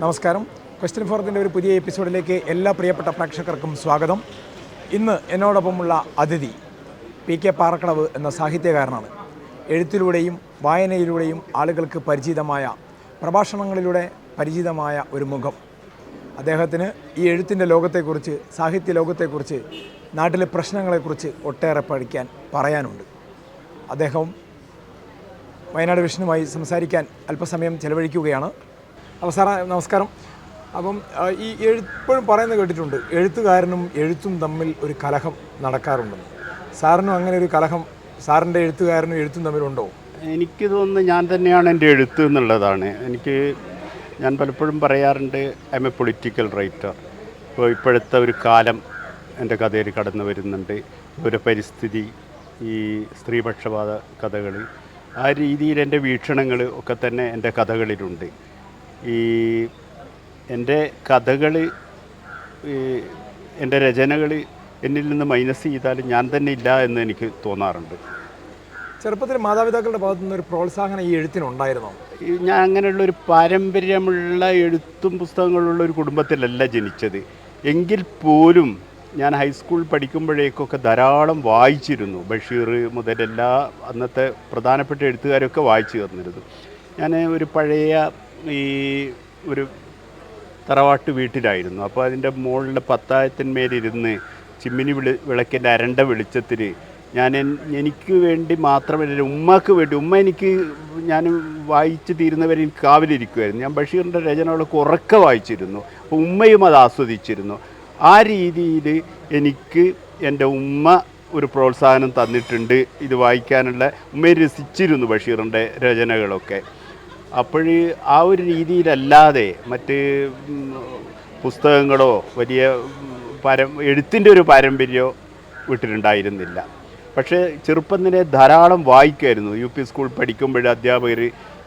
നമസ്കാരം. ക്വസ്റ്റ്യൻ ഫോറത്തിന്റെ ഒരു പുതിയ എപ്പിസോഡിലേക്ക് എല്ലാ പ്രിയപ്പെട്ട പ്രേക്ഷകർക്കും സ്വാഗതം. ഇന്ന് എന്നോടൊപ്പമുള്ള അതിഥി പി കെ പാറക്കടവ് എന്ന സാഹിത്യകാരനാണ്. എഴുത്തിലൂടെയും വായനയിലൂടെയും ആളുകൾക്ക് പരിചിതമായ പ്രഭാഷണങ്ങളിലൂടെ പരിചിതമായ ഒരു മുഖം. അദ്ദേഹത്തിന് ഈ എഴുത്തിന്റെ ലോകത്തെക്കുറിച്ച് സാഹിത്യ ലോകത്തെക്കുറിച്ച് നാട്ടിലെ പ്രശ്നങ്ങളെക്കുറിച്ച് ഒട്ടേറെ പഠിക്കാൻ പറയാനുണ്ട്. അദ്ദേഹം വയനാട് വിഷ്ണുമായി സംസാരിക്കാൻ അല്പസമയം ചെലവഴിക്കുകയാണ്. സാറേ നമസ്കാരം. അപ്പം ഈ എഴുപ്പോഴും പറയുന്നത് കേട്ടിട്ടുണ്ട് എഴുത്തുകാരനും എഴുത്തും തമ്മിൽ ഒരു കലഹം നടക്കാറുണ്ടെന്ന്. സാറിനും അങ്ങനെ ഒരു കലഹം സാറിന്റെ എഴുത്തുകാരനും എഴുത്തും തമ്മിലുണ്ടോ? എനിക്ക് തോന്നുന്നു ഞാൻ തന്നെയാണ് എന്റെ എഴുത്ത് എന്നുള്ളതാണ്. എനിക്ക് ഞാൻ പലപ്പോഴും പറയാറുണ്ട് I am a political writer ഇപ്പോൾ ഇപ്പോഴത്തെ ഒരു കാലം എന്റെ കഥയിൽ കടന്നു വരുന്നുണ്ട്. ഒരു പരിസ്ഥിതി ഈ സ്ത്രീപക്ഷപാത കഥകൾ ആ രീതിയിൽ എന്റെ വീക്ഷണങ്ങൾ ഒക്കെ തന്നെ എന്റെ കഥകളിലുണ്ട്. ഈ എന്റെ കഥകൾ എന്റെ രചനകൾ എന്നിൽ നിന്ന് മൈനസ് ചെയ്താൽ ഞാൻ തന്നെ ഇല്ല എന്ന് എനിക്ക് തോന്നാറുണ്ട്. ചെറുപ്പത്തിൽ മാതാപിതാക്കളുടെ ഭാഗത്തു നിന്ന് ഒരു പ്രോത്സാഹനം ഈ എഴുത്തിനുണ്ടായിരുന്നോ? ഞാൻ അങ്ങനെയുള്ള ഒരു പാരമ്പര്യമുള്ള എഴുത്തും പുസ്തകങ്ങളുള്ള ഒരു കുടുംബത്തിലല്ല ജനിച്ചത്. എങ്കിൽ പോലും ഞാൻ ഹൈസ്കൂൾ പഠിക്കുമ്പോഴേക്കൊക്കെ ധാരാളം വായിച്ചിരുന്നു. ബഷീർ മുതലെല്ലാ അന്നത്തെ പ്രധാനപ്പെട്ട എഴുത്തുകാരൊക്കെ വായിച്ചു തന്നിരുന്നു ഞാൻ ഒരു പഴയ ഈ ഒരു തറവാട്ട് വീട്ടിലായിരുന്നു. അപ്പോൾ അതിന്റെ മുകളിലെ പത്തായത്തിന്മേലിരുന്ന് ചിമ്മിനി വിളി വിളക്കിന്റെ അരണ്ട വെളിച്ചത്തിൽ ഞാൻ എനിക്ക് വേണ്ടി മാത്രമല്ല ഉമ്മക്ക് വേണ്ടി ഉമ്മ എനിക്ക് ഞാൻ വായിച്ച് തീരുന്നവരെ എനിക്ക് കാവിലിരിക്കുമായിരുന്നു ഞാൻ ബഷീറിന്റെ രചനകളൊക്കെ ഉറക്കെ വായിച്ചിരുന്നു. അപ്പോൾ ഉമ്മയും അത് ആസ്വദിച്ചിരുന്നു. ആ രീതിയിൽ എനിക്ക് എന്റെ ഉമ്മ ഒരു പ്രോത്സാഹനം തന്നിട്ടുണ്ട്. ഇത് വായിക്കാനുള്ള ഉമ്മയെ രസിച്ചിരുന്നു ബഷീറിന്റെ രചനകളൊക്കെ. അപ്പോൾ ആ ഒരു രീതിയിലല്ലാതെ മറ്റ് പുസ്തകങ്ങളോ വലിയ പരം എഴുത്തിന്റെ ഒരു പാരമ്പര്യമോ വീട്ടിലുണ്ടായിരുന്നില്ല പക്ഷേ ചെറുപ്പം തന്നെ ധാരാളം വായിക്കുമായിരുന്നു യു പി സ്കൂൾ പഠിക്കുമ്പോൾ അധ്യാപകർ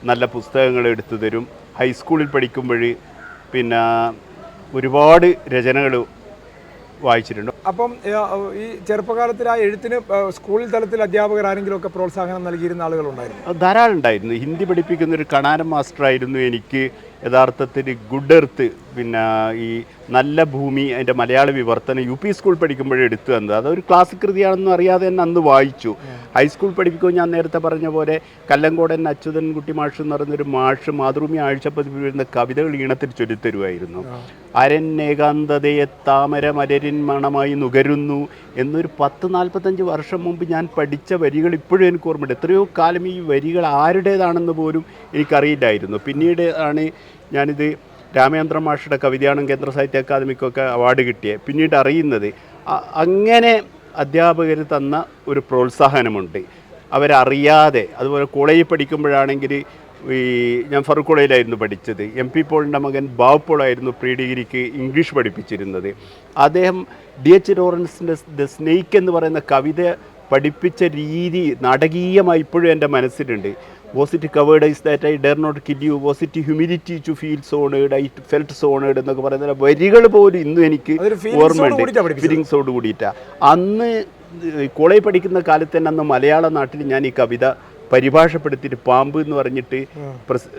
നല്ല പുസ്തകങ്ങൾ എടുത്തു തരും. ഹൈസ്കൂളിൽ പഠിക്കുമ്പോൾ പിന്നെ ഒരുപാട് രചനകൾ വായിച്ചിട്ടുണ്ട്. അപ്പം ഈ ചെറുപ്പകാലത്തിൽ ആ എഴുത്തിന് സ്കൂൾ തലത്തിൽ അധ്യാപകർ ആരെങ്കിലും ഒക്കെ പ്രോത്സാഹനം നൽകിയിരുന്ന ആളുകളുണ്ടായിരുന്നു ധാരാളം ഉണ്ടായിരുന്നു. ഹിന്ദി പഠിപ്പിക്കുന്ന ഒരു കണാരം മാസ്റ്ററായിരുന്നു എനിക്ക് യഥാർത്ഥത്തിൽ ഗുഡ് എർത്ത് പിന്നെ ഈ നല്ല ഭൂമി അതിന്റെ മലയാള വിവർത്തനം യു പി സ്കൂൾ പഠിക്കുമ്പോഴേ എടുത്തു തന്നത്. അതൊരു ക്ലാസിക് കൃതിയാണെന്നും അറിയാതെ തന്നെ അന്ന് വായിച്ചു. ഹൈസ്കൂൾ പഠിപ്പിക്കുമ്പോൾ ഞാൻ നേരത്തെ പറഞ്ഞ പോലെ കല്ലങ്കോടൻ അച്യുതൻകുട്ടി മാഷ് എന്ന് പറയുന്നൊരു മാഷ് മാതൃഭൂമി ആഴ്ചപ്പതിപ്പിൽ വരുന്ന കവിതകൾ ഈണത്തിൽ ചൊല്ലിത്തരുമായിരുന്നു. അരന്യേകാന്തതയെ താമര മലരിൻ മണമായി നുകരുന്നു എന്നൊരു പത്ത് നാൽപ്പത്തഞ്ച് വർഷം മുമ്പ് ഞാൻ പഠിച്ച വരികൾ ഇപ്പോഴും എനിക്ക് ഓർമ്മയുണ്ട്. എത്രയോ കാലം ഈ വരികൾ ആരുടേതാണെന്ന് പോലും എനിക്കറിയില്ലായിരുന്നു. പിന്നീട് ആണ് ഞാനിത് രാമചന്ദ്ര മാഷയുടെ കവിതയാണ് കേന്ദ്ര സാഹിത്യ അക്കാദമിക്കൊക്കെ അവാർഡ് കിട്ടിയത് പിന്നീട് അറിയുന്നത് അങ്ങനെ അധ്യാപകർ തന്ന ഒരു പ്രോത്സാഹനമുണ്ട്. അവരറിയാതെ അതുപോലെ കോളേജിൽ പഠിക്കുമ്പോഴാണെങ്കിൽ ഈ ഞാൻ ഫറൂഖ് കോളേജിലായിരുന്നു പഠിച്ചത്. എം പി പോളിന്റെ മകൻ ബാബു പോളായിരുന്നു പ്രീ ഡിഗ്രിക്ക് ഇംഗ്ലീഷ് പഠിപ്പിച്ചിരുന്നത്. അദ്ദേഹം ഡി എച്ച് ലോറൻസിന്റെ ദ സ്നേക്ക് എന്ന് പറയുന്ന കവിത പഠിപ്പിച്ച രീതി നാടകീയമായി ഇപ്പോഴും എന്റെ മനസ്സിലുണ്ട്. Was it cowardice that I dare not kill you was it humility to feel so honoured I felt so honoured എന്നൊക്കെ പറയുന്ന വരികൾ പോലും ഇന്നും എനിക്ക് ഓർമ്മയുണ്ട്. ഫീലിങ്സോട് കൂടിയിട്ടാണ് അന്ന് കോളേജ് പഠിക്കുന്ന കാലത്ത് തന്നെ അന്ന് മലയാള നാട്ടിൽ ഞാൻ ഈ കവിത പരിഭാഷപ്പെടുത്തിയിട്ട് പാമ്പ് എന്ന് പറഞ്ഞിട്ട് പ്രസ്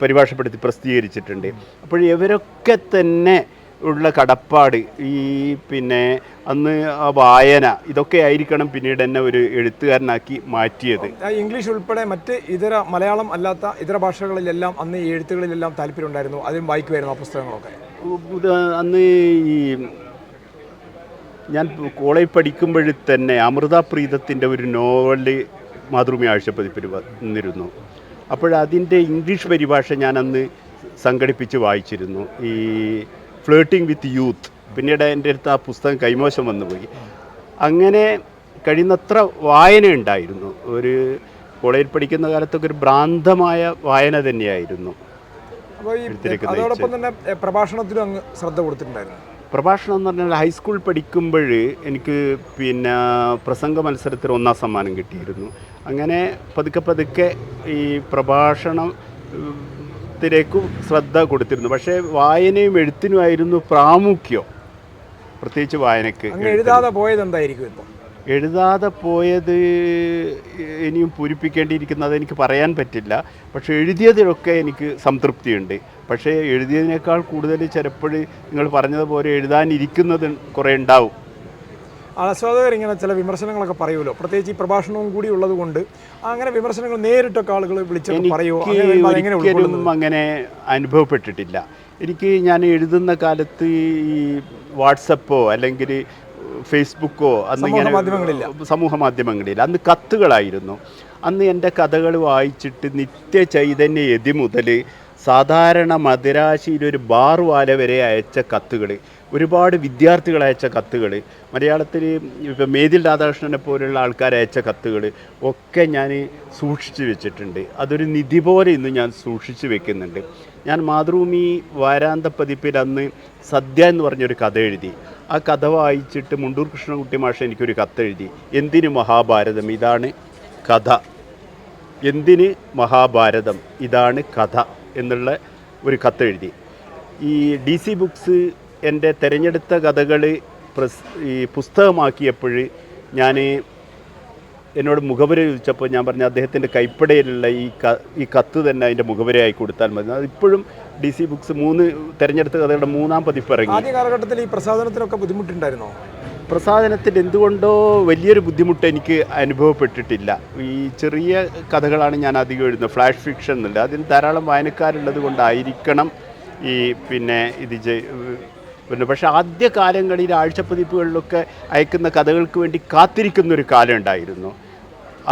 പരിഭാഷപ്പെടുത്തി പ്രസിദ്ധീകരിച്ചിട്ടുണ്ട്. അപ്പോൾ ഇവരൊക്കെ തന്നെ ഉള്ള കടപ്പാട് ഈ പിന്നെ അന്ന് ആ വായന ഇതൊക്കെ ആയിരിക്കണം പിന്നീട് എന്നെ ഒരു എഴുത്തുകാരനാക്കി മാറ്റിയത്. ഇംഗ്ലീഷ് ഉൾപ്പെടെ മറ്റ് ഇതര മലയാളം അല്ലാത്ത ഇതര ഭാഷകളിലെല്ലാം അന്ന് ഈ എഴുത്തുകളിലെല്ലാം താല്പര്യം ഉണ്ടായിരുന്നു. അതിലും വായിക്കുമായിരുന്നു ആ പുസ്തകങ്ങളൊക്കെ. അന്ന് ഈ ഞാൻ കോളേജ് പഠിക്കുമ്പോഴേ തന്നെ അമൃത പ്രീതത്തിന്റെ ഒരു നോവൽ മാതൃഭൂമി ആഴ്ചപ്പതിപ്പിൽ വന്നിരുന്നു. അപ്പോഴതിന്റെ ഇംഗ്ലീഷ് പരിഭാഷ ഞാനന്ന് അന്ന് സംഘടിപ്പിച്ച് വായിച്ചിരുന്നു. ഈ ഫ്ലേട്ടിംഗ് വിത്ത് യൂത്ത് പിന്നീട് എന്റെ അടുത്ത് ആ പുസ്തകം കൈമോശം വന്നുപോയി അങ്ങനെ കഴിയുന്നത്ര വായന ഉണ്ടായിരുന്നു. ഒരു കോളേജിൽ പഠിക്കുന്ന കാലത്തൊക്കെ ഒരു ഭ്രാന്തമായ വായന തന്നെയായിരുന്നു. അപ്പോൾ ഈ അതോടൊപ്പം തന്നെ പ്രഭാഷണത്തിലും അങ്ങ് ശ്രദ്ധ കൊടുത്തിട്ടുണ്ടായിരുന്നു. പ്രഭാഷണം എന്ന് പറഞ്ഞാൽ ഹൈസ്കൂൾ പഠിക്കുമ്പോൾ എനിക്ക് പിന്നെ പ്രസംഗ മത്സരത്തിൽ ഒന്നാം സമ്മാനം കിട്ടിയിരുന്നു. അങ്ങനെ പതുക്കെ പതുക്കെ ഈ പ്രഭാഷണത്തിലേക്കും ശ്രദ്ധ കൊടുത്തിരുന്നു. പക്ഷേ വായനയും എഴുത്തിനുമായിരുന്നു പ്രാമുഖ്യം. പ്രത്യേകിച്ച് വായനക്ക് എഴുതാതെ പോയത് എന്തായിരിക്കും ഇപ്പം? എഴുതാതെ പോയത് ഇനിയും പൂരിപ്പിക്കേണ്ടിയിരിക്കുന്നത് എനിക്ക് പറയാൻ പറ്റില്ല. പക്ഷേ എഴുതിയതിലൊക്കെ എനിക്ക് സംതൃപ്തിയുണ്ട്. പക്ഷേ എഴുതിയതിനേക്കാൾ കൂടുതൽ ചിലപ്പോൾ നിങ്ങൾ പറഞ്ഞതുപോലെ എഴുതാനിരിക്കുന്നത് കുറേ ഉണ്ടാവും. ആസ്വാദകർ ഇങ്ങനെ ചില വിമർശനങ്ങളൊക്കെ പറയുമല്ലോ. പ്രത്യേകിച്ച് ഈ പ്രഭാഷണവും കൂടി ഉള്ളത് കൊണ്ട് അങ്ങനെ വിമർശനങ്ങൾ നേരിട്ടൊക്കെ ആളുകൾ വിളിച്ച് പറയുമോ അങ്ങനെ ഒരിക്കലും അനുഭവപ്പെട്ടിട്ടില്ല. എനിക്ക് ഞാൻ എഴുതുന്ന കാലത്ത് ഈ വാട്സപ്പോ അല്ലെങ്കിൽ ഫേസ്ബുക്കോ അന്ന് ഇങ്ങനെ. സമൂഹ മാധ്യമങ്ങളില്ല. അന്ന് കത്തുകളായിരുന്നു. അന്ന് എന്റെ കഥകൾ വായിച്ചിട്ട് നിത്യ ചൈതന്യ യതി മുതൽ സാധാരണ മദിരാശിയിലൊരു ബാർ വാല വരെ അയച്ച കത്തുകൾ ഒരുപാട് വിദ്യാർത്ഥികൾ അയച്ച കത്തുകൾ മലയാളത്തിൽ ഇപ്പോൾ മേതിൽ രാധാകൃഷ്ണനെ പോലുള്ള ആൾക്കാർ അയച്ച കത്തുകൾ ഒക്കെ ഞാൻ സൂക്ഷിച്ചു വെച്ചിട്ടുണ്ട്. അതൊരു നിധി പോലെ ഇന്ന് ഞാൻ സൂക്ഷിച്ചു വെക്കുന്നുണ്ട്. ഞാൻ മാതൃഭൂമി വാരാന്ത പതിപ്പിൽ അന്ന് സദ്യ എന്ന് പറഞ്ഞൊരു കഥ എഴുതി. ആ കഥ വായിച്ചിട്ട് മുണ്ടൂർ കൃഷ്ണൻകുട്ടി മാഷ എനിക്കൊരു കത്തെഴുതി. എന്തിനു മഹാഭാരതം? ഇതാണ് കഥ. എന്തിന് മഹാഭാരതം? ഇതാണ് കഥ. എന്നുള്ള ഒരു കത്തെഴുതി. ഈ ഡി സി ബുക്സ് എന്റെ തിരഞ്ഞെടുത്ത കഥകൾ പ്രസ് ഈ പുസ്തകമാക്കിയപ്പോൾ ഞാൻ എന്നോട് മുഖവര ചോദിച്ചപ്പോൾ ഞാൻ പറഞ്ഞു അദ്ദേഹത്തിന്റെ കൈപ്പടയിലുള്ള ഈ ക ഈ കത്ത് തന്നെ അതിന്റെ മുഖവരയായി കൊടുത്താൽ മതി. അതിപ്പോഴും ഡി സി ബുക്സ് മൂന്ന് തിരഞ്ഞെടുത്ത കഥകളുടെ മൂന്നാം പതിപ്പ് ഇറങ്ങി. ആദ്യ കാലഘട്ടത്തിൽ ഈ പ്രസാദനത്തിനൊക്കെ ബുദ്ധിമുട്ടുണ്ടായിരുന്നോ? പ്രസാദനത്തിൽ എന്തുകൊണ്ടോ വലിയൊരു ബുദ്ധിമുട്ട് എനിക്ക് അനുഭവപ്പെട്ടിട്ടില്ല. ഈ ചെറിയ കഥകളാണ് ഞാൻ അധികം എഴുതുന്നത്. ഫ്ലാഷ് ഫിക്ഷൻ എന്നുള്ളത് അതിന് ധാരാളം വായനക്കാരുള്ളത് കൊണ്ടായിരിക്കണം ഈ പിന്നെ ഇത് പിന്നെ പക്ഷേ ആദ്യ കാലങ്ങളിൽ ആഴ്ചപ്പതിപ്പുകളിലൊക്കെ അയക്കുന്ന കഥകൾക്ക് വേണ്ടി കാത്തിരിക്കുന്നൊരു കാലം ഉണ്ടായിരുന്നു.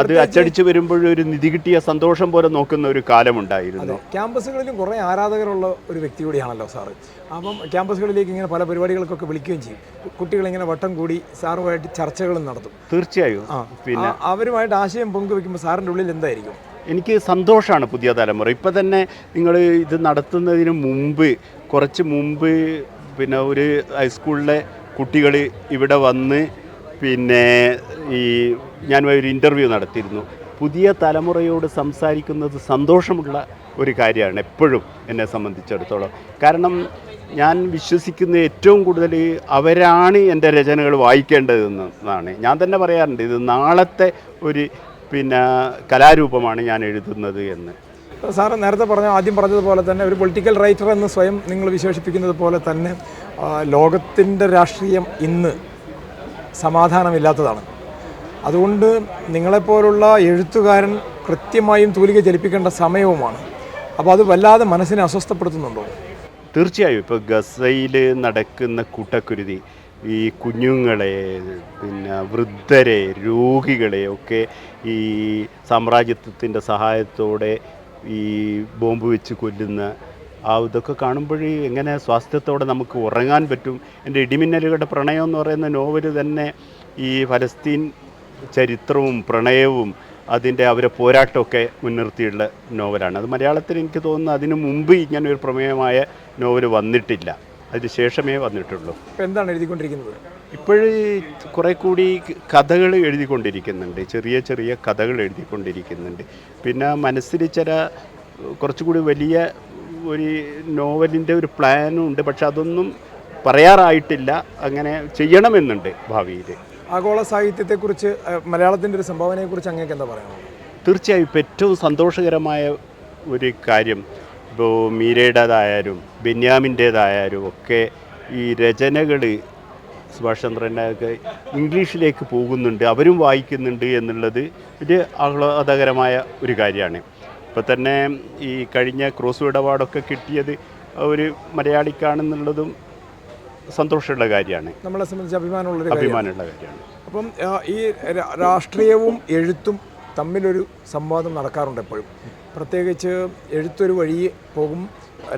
അത് അച്ചടിച്ചു വരുമ്പോഴും വരുമ്പോഴൊരു നിധി കിട്ടിയ സന്തോഷം പോലെ നോക്കുന്ന ഒരു കാലമുണ്ടായിരുന്നു. ക്യാമ്പസുകളിലും കുറേ ആരാധകരുള്ള ഒരു വ്യക്തി കൂടിയാണല്ലോ സാറ്. അപ്പം ക്യാമ്പസുകളിലേക്ക് ഇങ്ങനെ പല പരിപാടികൾക്കൊക്കെ വിളിക്കുകയും ചെയ്യും. കുട്ടികളിങ്ങനെ വട്ടം കൂടി സാറുമായിട്ട് ചർച്ചകളും നടത്തും. തീർച്ചയായും. പിന്നെ അവരുമായിട്ട് ആശയം പങ്കുവെക്കുമ്പോൾ സാറിന്റെ ഉള്ളിൽ എന്തായിരിക്കും? എനിക്ക് സന്തോഷമാണ് പുതിയ തലമുറ. ഇപ്പം തന്നെ നിങ്ങൾ ഇത് നടത്തുന്നതിന് മുമ്പ് കുറച്ച് മുമ്പ് പിന്നെ ഒരു ഹൈസ്കൂളിലെ കുട്ടികൾ ഇവിടെ വന്ന് പിന്നെ ഈ ഞാൻ ഒരു ഇന്റർവ്യൂ നടത്തിയിരുന്നു. പുതിയ തലമുറയോട് സംസാരിക്കുന്നത് സന്തോഷമുള്ള ഒരു കാര്യമാണ് എപ്പോഴും എന്നെ സംബന്ധിച്ചിടത്തോളം. കാരണം ഞാൻ വിശ്വസിക്കുന്ന ഏറ്റവും കൂടുതൽ അവരാണ് എന്റെ രചനകൾ വായിക്കേണ്ടതെന്നാണ്. ഞാൻ തന്നെ പറയാറുണ്ട് ഇത് നാളത്തെ ഒരു പിന്നെ കലാരൂപമാണ് ഞാൻ എഴുതുന്നത് എന്ന്. സാറ് നേരത്തെ പറഞ്ഞ ആദ്യം പറഞ്ഞതുപോലെ തന്നെ ഒരു പൊളിറ്റിക്കൽ റൈറ്റർ എന്ന് സ്വയം നിങ്ങൾ വിശേഷിപ്പിക്കുന്നത് പോലെ തന്നെ ലോകത്തിന്റെ രാഷ്ട്രീയം ഇന്ന് സമാധാനമില്ലാത്തതാണ്. അതുകൊണ്ട് നിങ്ങളെപ്പോലുള്ള എഴുത്തുകാരൻ കൃത്യമായും തൂലിക ചലിപ്പിക്കേണ്ട സമയവുമാണ്. അപ്പോൾ അത് വല്ലാതെ മനസ്സിനെ അസ്വസ്ഥപ്പെടുത്തുന്നുണ്ടോ? തീർച്ചയായും. ഇപ്പോൾ ഗസയിൽ നടക്കുന്ന കൂട്ടക്കുരുതി ഈ കുഞ്ഞുങ്ങളെ പിന്നെ വൃദ്ധരെ രോഗികളെ ഒക്കെ ഈ സാമ്രാജ്യത്വത്തിന്റെ സഹായത്തോടെ ഈ ബോംബ് വെച്ച് കൊല്ലുന്ന ആ ഇതൊക്കെ കാണുമ്പോഴേ എങ്ങനെ സ്വാസ്ഥ്യത്തോടെ നമുക്ക് ഉറങ്ങാൻ പറ്റും. എന്റെ ഇടിമിന്നലുകളുടെ പ്രണയം എന്ന് പറയുന്ന നോവൽ തന്നെ ഈ ഫലസ്തീൻ ചരിത്രവും പ്രണയവും അതിന്റെ അവരെ പോരാട്ടമൊക്കെ മുൻനിർത്തിയുള്ള നോവലാണ്. അത് മലയാളത്തിൽ എനിക്ക് തോന്നുന്നു അതിനു മുമ്പ് ഇങ്ങനെ ഒരു പ്രമേയമായ നോവൽ വന്നിട്ടില്ല. അതിന് ശേഷമേ വന്നിട്ടുള്ളൂ. എന്താണ് എഴുതിക്കൊണ്ടിരിക്കുന്നത്? ഇപ്പോഴ് കുറേ കൂടി കഥകൾ എഴുതിക്കൊണ്ടിരിക്കുന്നുണ്ട്. ചെറിയ ചെറിയ കഥകൾ എഴുതിക്കൊണ്ടിരിക്കുന്നുണ്ട്. പിന്നെ മനസ്സിൽ ചില കുറച്ചുകൂടി വലിയ ഒരു നോവലിന്റെ ഒരു പ്ലാനും ഉണ്ട് പക്ഷെ അതൊന്നും പറയാറായിട്ടില്ല. അങ്ങനെ ചെയ്യണമെന്നുണ്ട് ഭാവിയിൽ. ആഗോള സാഹിത്യത്തെക്കുറിച്ച് മലയാളത്തിന്റെ ഒരു സംഭാവനയെക്കുറിച്ച് അങ്ങേക്ക് എന്താ പറയുക തീർച്ചയായും ഇപ്പോൾ ഏറ്റവും സന്തോഷകരമായ ഒരു കാര്യം ഇപ്പോൾ മീരയുടേതായാലും ബെന്യാമിന്റേതായാലും ഒക്കെ ഈ രചനകൾ സുഭാഷ് ചന്ദ്രന്റെ ഒക്കെ ഇംഗ്ലീഷിലേക്ക് പോകുന്നുണ്ട് അവരും വായിക്കുന്നുണ്ട് എന്നുള്ളത് ഒരു ആഹ്ലാദകരമായ ഒരു കാര്യമാണ്. ഇപ്പോൾ തന്നെ ഈ കഴിഞ്ഞ ക്രോസ് ഇടപാടൊക്കെ കിട്ടിയത് ഒരു മലയാളിക്കാണെന്നുള്ളതും സന്തോഷമുള്ള കാര്യമാണ്. നമ്മളെ സംബന്ധിച്ച് അഭിമാനമുള്ളൊരു കാര്യം അഭിമാനമുള്ള കാര്യമാണ്. അപ്പം ഈ രാഷ്ട്രീയവും എഴുത്തും തമ്മിലൊരു സംവാദം നടക്കാറുണ്ട് എപ്പോഴും. പ്രത്യേകിച്ച് എഴുത്തൊരു വഴിയെ പോകും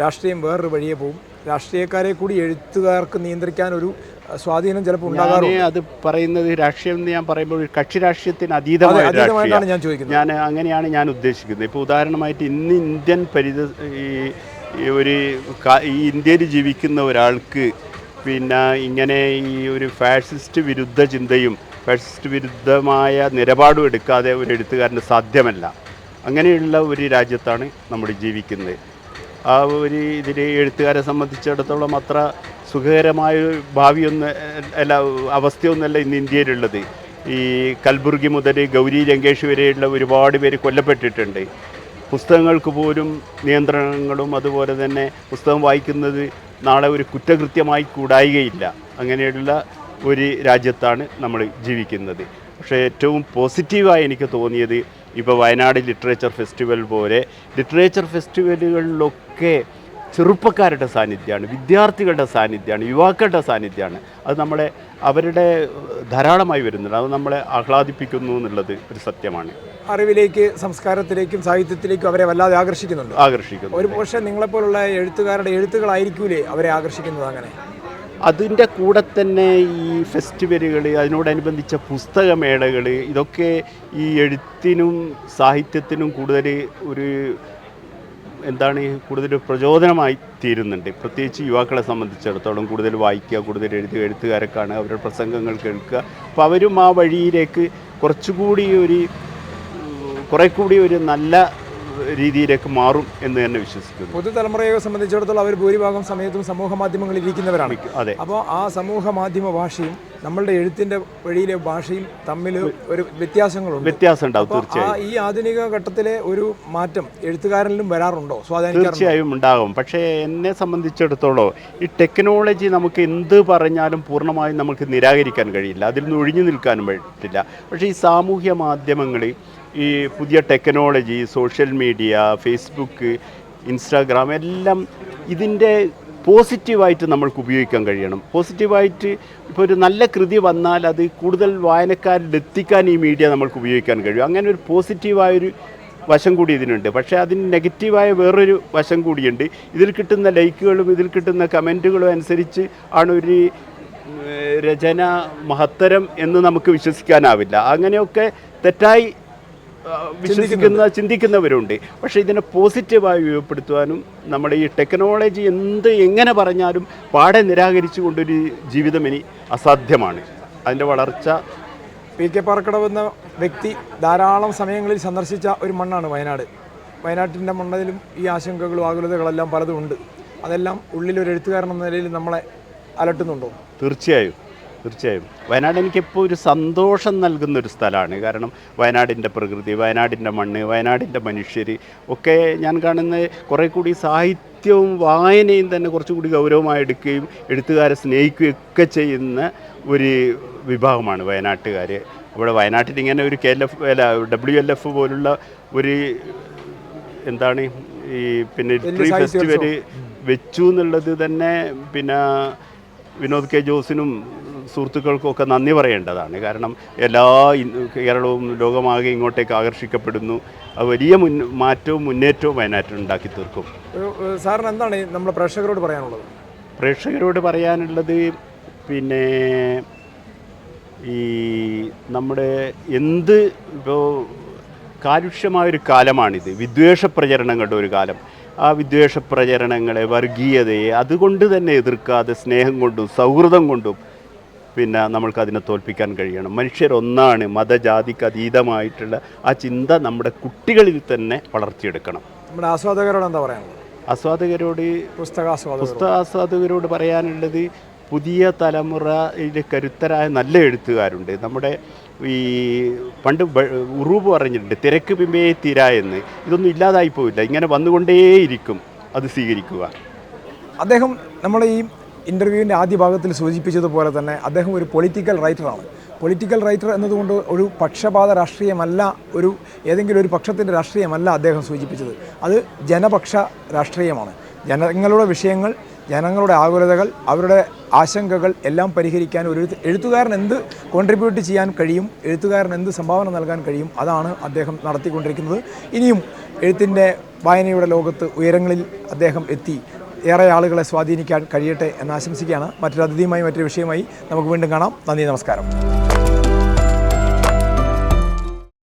രാഷ്ട്രീയം വേറൊരു വഴിയെ പോകും. രാഷ്ട്രീയക്കാരെ കൂടി എഴുത്തുകാർക്ക് ആ, സ്വാധീനം ചിലപ്പോൾ ഉണ്ടാകാറുണ്ട്. അത് പറയുന്നത് രാഷ്ട്രീയം എന്ന് ഞാൻ പറയുമ്പോൾ കക്ഷി രാഷ്ട്രീയത്തിന് അതീതമായ അതെ, അതീതമായിട്ടാണ് ഞാൻ ചോദിക്കുന്നത്. ഞാൻ അങ്ങനെയാണ് ഞാൻ ഉദ്ദേശിക്കുന്നത്. ഇപ്പോൾ ഉദാഹരണമായിട്ട് ഇന്ന് ഇന്ത്യൻ പരിത ഈ ഈ ഒരു ഈ ഇന്ത്യയിൽ ജീവിക്കുന്ന ഒരാൾക്ക് പിന്നെ ഇങ്ങനെ ഈ ഒരു ഫാഷിസ്റ്റ് വിരുദ്ധ ചിന്തയും ഫാഷിസ്റ്റ് വിരുദ്ധമായ നിലപാടും എടുക്കാതെ ഒരു എഴുത്തുകാരന് സാധ്യമല്ല. അങ്ങനെയുള്ള ഒരു രാജ്യത്താണ് നമ്മൾ ജീവിക്കുന്നത്. ആ ഒരു ഇതിൽ എഴുത്തുകാരെ സംബന്ധിച്ചിടത്തോളം അത്ര സുഖകരമായ ഭാവിയൊന്നും അല്ല അവസ്ഥയൊന്നുമല്ല ഇന്ന് ഇന്ത്യയിലുള്ളത്. ഈ കൽബുർഗി മുതൽ ഗൗരി ലങ്കേഷ് വരെയുള്ള ഒരുപാട് പേര് കൊല്ലപ്പെട്ടിട്ടുണ്ട്. പുസ്തകങ്ങൾക്ക് പോലും നിയന്ത്രണങ്ങളും അതുപോലെ തന്നെ പുസ്തകം വായിക്കുന്നത് നാളെ ഒരു കുറ്റകൃത്യമായി കൂടായികയില്ല. അങ്ങനെയുള്ള ഒരു രാജ്യത്താണ് നമ്മൾ ജീവിക്കുന്നത്. പക്ഷേ ഏറ്റവും പോസിറ്റീവായി എനിക്ക് തോന്നിയത് ഇപ്പോൾ വയനാട് ലിറ്ററേച്ചർ ഫെസ്റ്റിവൽ പോലെ ലിറ്ററേച്ചർ ഫെസ്റ്റിവലുകളിലൊക്കെ ചെറുപ്പക്കാരുടെ സാന്നിധ്യമാണ് വിദ്യാർത്ഥികളുടെ സാന്നിധ്യമാണ് യുവാക്കളുടെ സാന്നിധ്യമാണ് അത് നമ്മളെ അവരുടെ ധാരാളമായി വരുന്നുണ്ട്. അത് നമ്മളെ ആഹ്ലാദിപ്പിക്കുന്നു എന്നുള്ളത് ഒരു സത്യമാണ്. അറിവിലേക്ക് സംസ്കാരത്തിലേക്കും സാഹിത്യത്തിലേക്കും അവരെ വല്ലാതെ ആകർഷിക്കുന്നുണ്ട്. ആകർഷിക്കുന്നു ഒരു പക്ഷേ നിങ്ങളെപ്പോലുള്ള എഴുത്തുകാരുടെ എഴുത്തുകളായിരിക്കൂലേ അവരെ ആകർഷിക്കുന്നത് അങ്ങനെ? അതിന്റെ കൂടെ തന്നെ ഈ ഫെസ്റ്റിവലുകൾ അതിനോടനുബന്ധിച്ച പുസ്തകമേളകൾ ഇതൊക്കെ ഈ എഴുത്തിനും സാഹിത്യത്തിനും കൂടുതൽ ഒരു എന്താണ് കൂടുതൽ പ്രചോദനമായി തീരുന്നുണ്ട്. പ്രത്യേകിച്ച് യുവാക്കളെ സംബന്ധിച്ചിടത്തോളം കൂടുതൽ വായിക്കുക കൂടുതൽ എഴുതുക കാണുക അവരുടെ പ്രസംഗങ്ങൾ കേൾക്കുക. അപ്പോൾ അവരും ആ വഴിയിലേക്ക് കുറച്ചുകൂടി ഒരു കുറേ കൂടി ഒരു നല്ല രീതിയിലേക്ക് മാറും എന്ന് തന്നെ വിശ്വസിക്കുന്നു. പുതുതലമുറയെ സംബന്ധിച്ചിടത്തോളം അവർ ഭൂരിഭാഗം സമയത്തും സമൂഹ മാധ്യമങ്ങളിൽ ഇരിക്കുന്നവരാണ്. അതെ. അപ്പോൾ ആ സമൂഹ മാധ്യമ ഭാഷയും നമ്മളുടെ എഴുത്തിന്റെ വഴിയിലെ ഭാഷയും തമ്മിൽ ഒരു വ്യത്യാസങ്ങളുണ്ട്. വ്യത്യാസം ഉണ്ടാവും തീർച്ചയായും. ഈ ആധുനിക ഘട്ടത്തിലെ ഒരു മാറ്റം എഴുത്തുകാരനിലും വരാറുണ്ടോ? തീർച്ചയായും ഉണ്ടാകും. പക്ഷേ എന്നെ സംബന്ധിച്ചിടത്തോളം ഈ ടെക്നോളജി നമുക്ക് എന്ത് പറഞ്ഞാലും പൂർണമായും നമുക്ക് നിരാകരിക്കാൻ കഴിയില്ല. അതിൽ നിന്ന് ഒഴിഞ്ഞു നിൽക്കാനും പറ്റില്ല. പക്ഷേ ഈ സാമൂഹ്യ മാധ്യമങ്ങൾ ഈ പുതിയ technology social media Facebook Instagram എല്ലാം ഇതിന്റെ പോസിറ്റീവായിട്ട് നമ്മൾക്ക് ഉപയോഗിക്കാൻ കഴിയണം. പോസിറ്റീവായിട്ട് ഇപ്പോൾ ഒരു നല്ല കൃതി വന്നാൽ അത് കൂടുതൽ വായനക്കാരിൽ എത്തിക്കാൻ ഈ മീഡിയ നമ്മൾക്ക് ഉപയോഗിക്കാൻ കഴിയും. അങ്ങനെ ഒരു പോസിറ്റീവായൊരു വശം കൂടി ഇതിനുണ്ട്. പക്ഷേ അതിന് നെഗറ്റീവായ വേറൊരു വശം കൂടിയുണ്ട്. ഇതിൽ കിട്ടുന്ന ലൈക്കുകളും ഇതിൽ കിട്ടുന്ന കമന്റുകളും അനുസരിച്ച് ആണ് ഒരു രചന മഹത്തരം എന്ന് നമുക്ക് വിശ്വസിക്കാനാവില്ല. അങ്ങനെയൊക്കെ തെറ്റായി വിശ്വസിക്കുന്ന ചിന്തിക്കുന്നവരുണ്ട്. പക്ഷേ ഇതിനെ പോസിറ്റീവായി ഉപയോഗപ്പെടുത്തുവാനും നമ്മുടെ ഈ ടെക്നോളജി എന്ത് എങ്ങനെ പറഞ്ഞാലും പാടെ നിരാകരിച്ചു കൊണ്ടൊരു ജീവിതം ഇനി അസാധ്യമാണ്. അതിന്റെ വളർച്ച. പി കെ പാറക്കടവ് എന്ന വ്യക്തി ധാരാളം സമയങ്ങളിൽ സന്ദർശിച്ച ഒരു മണ്ണാണ് വയനാട്. വയനാട്ടിന്റെ മണ്ണതിലും ഈ ആശങ്കകളും ആകുലതകളെല്ലാം പലതും ഉണ്ട്. അതെല്ലാം ഉള്ളിലൊരു എഴുത്തുകാരൻ എന്ന നിലയിൽ നമ്മളെ അലട്ടുന്നുണ്ടോ? തീർച്ചയായും. തീർച്ചയായും. വയനാട് എനിക്കിപ്പോൾ ഒരു സന്തോഷം നൽകുന്ന ഒരു സ്ഥലമാണ്. കാരണം വയനാടിന്റെ പ്രകൃതി വയനാടിന്റെ മണ്ണ് വയനാടിന്റെ മനുഷ്യർ ഒക്കെ ഞാൻ കാണുന്ന കുറേ കൂടി സാഹിത്യവും വായനയും തന്നെ കുറച്ചുകൂടി ഗൗരവമായി എടുക്കുകയും എഴുത്തുകാരെ സ്നേഹിക്കുകയും ഒക്കെ ചെയ്യുന്ന ഒരു വിഭാഗമാണ് വയനാട്ടുകാർ അവിടെ വയനാട്ടിൽ ഇങ്ങനെ ഒരു കെ എൽ എഫ് അല്ല ഡബ്ല്യു എൽ എഫ് പോലുള്ള ഒരു എന്താണ് ഈ പിന്നെ ലിറ്ററി ഫെസ്റ്റിവൽ വെച്ചു എന്നുള്ളത് തന്നെ പിന്നെ വിനോദ് കെ ജോസിനും സുഹൃത്തുക്കൾക്കും ഒക്കെ നന്ദി പറയേണ്ടതാണ്. കാരണം എല്ലാ കേരളവും ലോകമാകെ ഇങ്ങോട്ടേക്ക് ആകർഷിക്കപ്പെടുന്നു. അത് വലിയ മുൻ മാറ്റവും മുന്നേറ്റവും വയനാട്ടിൽ ഉണ്ടാക്കി തീർക്കും. സാറിന് എന്താണ് നമ്മൾ നമ്മുടെ പ്രേക്ഷകരോട് പറയാനുള്ളത്? പ്രേക്ഷകരോട് പറയാനുള്ളത് പിന്നെ ഈ നമ്മുടെ എന്ത് ഇപ്പോൾ കാരുഷ്യമായൊരു കാലമാണിത്. വിദ്വേഷ പ്രചരണങ്ങളുടെ ഒരു കാലം. ആ വിദ്വേഷ പ്രചരണങ്ങളെ വർഗീയതയെ അതുകൊണ്ട് തന്നെ എതിർക്കാതെ സ്നേഹം കൊണ്ടും സൗഹൃദം കൊണ്ടും പിന്നെ നമ്മൾക്ക് അതിനെ തോൽപ്പിക്കാൻ കഴിയണം. മനുഷ്യരൊന്നാണ് മതജാതിക്ക് അതീതമായിട്ടുള്ള ആ ചിന്ത നമ്മുടെ കുട്ടികളിൽ തന്നെ വളർത്തിയെടുക്കണം. നമ്മുടെ ആസ്വാദകരോട് എന്താ പറയാനുള്ളത്? ആസ്വാദകരോട് പുസ്തകാസ്വാദകരോട്. പുസ്തക ആസ്വാദകരോട് പറയാനുള്ളത് പുതിയ തലമുറയിലെ കരുത്തരായ നല്ല എഴുത്തുകാരുണ്ട്. നമ്മുടെ ഈ പണ്ട് ഉറൂപ് പറഞ്ഞിട്ടുണ്ട് തിരക്ക് പിമ്പേ തീര എന്ന്. ഇതൊന്നും ഇല്ലാതായി പോവില്ല. ഇങ്ങനെ വന്നുകൊണ്ടേയിരിക്കും അത് സ്വീകരിക്കുക. അദ്ദേഹം നമ്മളെ ഈ ഇന്റർവ്യൂവിന്റെ ആദ്യ ഭാഗത്തിൽ സൂചിപ്പിച്ചതുപോലെ തന്നെ അദ്ദേഹം ഒരു പൊളിറ്റിക്കൽ റൈറ്ററാണ് പൊളിറ്റിക്കൽ റൈറ്റർ എന്നതുകൊണ്ട് ഒരു പക്ഷപാത രാഷ്ട്രീയമല്ല ഒരു ഏതെങ്കിലും ഒരു പക്ഷത്തിന്റെ രാഷ്ട്രീയമല്ല അദ്ദേഹം സൂചിപ്പിച്ചത്. അത് ജനപക്ഷ രാഷ്ട്രീയമാണ്. ജനങ്ങളുടെ വിഷയങ്ങൾ ജനങ്ങളുടെ ആകുലതകൾ അവരുടെ ആശങ്കകൾ എല്ലാം പരിഹരിക്കാൻ ഒരു എഴുത്തുകാരൻ എന്ത് കോൺട്രിബ്യൂട്ട് ചെയ്യാൻ കഴിയും എഴുത്തുകാരൻ എന്ത് സംഭാവന നൽകാൻ കഴിയും അതാണ് അദ്ദേഹം നടത്തിക്കൊണ്ടിരിക്കുന്നത്. ഇനിയും എഴുത്തിന്റെ വായനയുടെ ലോകത്ത് ഉയരങ്ങളിൽ അദ്ദേഹം എത്തി. ഏറെ ആളുകളെ സ്വാധീനിക്കാൻ കഴിയട്ടെ എന്ന് ആശംസിക്കുകയാണ്. മറ്റൊരു അതിഥിയുമായി മറ്റൊരു വിഷയമായി നമുക്ക് വീണ്ടും കാണാം. നന്ദി നമസ്കാരം.